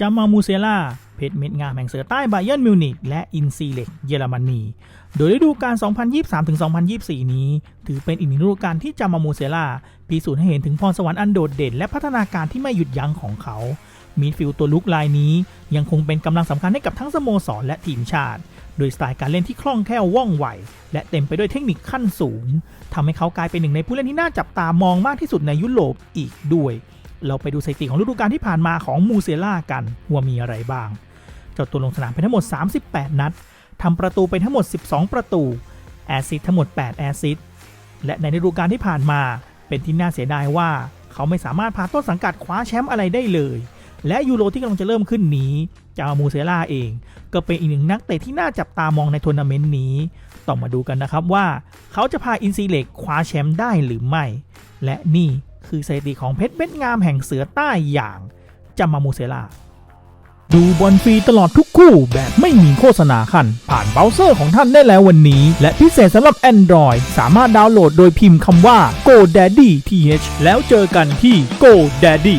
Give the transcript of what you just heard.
จามามูเซล่า เพชรเม็ดงามแห่งเสือใต้ไบเย r n นมิวนิกและอินซีเล็กเยอรมนี โดยฤดูกาล 2023-2024 นี้ ถือเป็นอีกหนึ่งฤดูกาลที่จามามูเซล่าพิสูจน์ให้เห็นถึงพรสวรรค์อันโดดเด่น และพัฒนาการที่ไม่หยุดยั้งของเขา มีฟิลตัวลุกลายนี้ ยังคงเป็นกำลังสำคัญให้กับทั้งสโมสรและทีมชาติ โดยสไตล์การเล่นที่คล่องแคล่วว่องไว และเต็มไปด้วยเทคนิคขั้นสูงทำให้เขากลายเป็นหนึ่งในผู้เล่นที่น่าจับตามองมากที่สุดในยุโรปอีกด้วย เราไปดูสถิติของฤดูกาลที่ผ่านมาของมูเซล่ากันว่ามีอะไรบ้างเจ้าตัวลงสนามไปทั้งหมด 38 นัดทำประตูไปทั้งหมด 12 ประตูแอซิสต์ทั้งหมด 8 แอซิสต์และในฤดูกาลที่ผ่านมาเป็นที่น่าเสียดายว่าเขาไม่สามารถพาต้นสังกัดคว้าแชมป์อะไรได้เลย และยูโรที่กำลังจะเริ่มขึ้นนี้จามูเซล่าเอง ก็เป็นอีกหนึ่งนักเตะที่น่าจับตามองในทัวร์นาเมนต์นี้ ต้องมาดูกันนะครับว่า เขาจะพาอินซีเล็กคว้าแชมป์ได้หรือไม่ และนี่ คือสถิติของเพชรเม็ดงามแห่งเสือใต้อย่างจามามูเซล่าดูบอลฟรีตลอดทุกคู่แบบไม่มีโฆษณาคัน ผ่านเบราว์เซอร์ของท่านได้แล้ววันนี้ และพิเศษสำหรับ Android สามารถดาวน์โหลดโดยพิมพ์คำว่า GoDaddy TH แล้วเจอกันที่ GoDaddy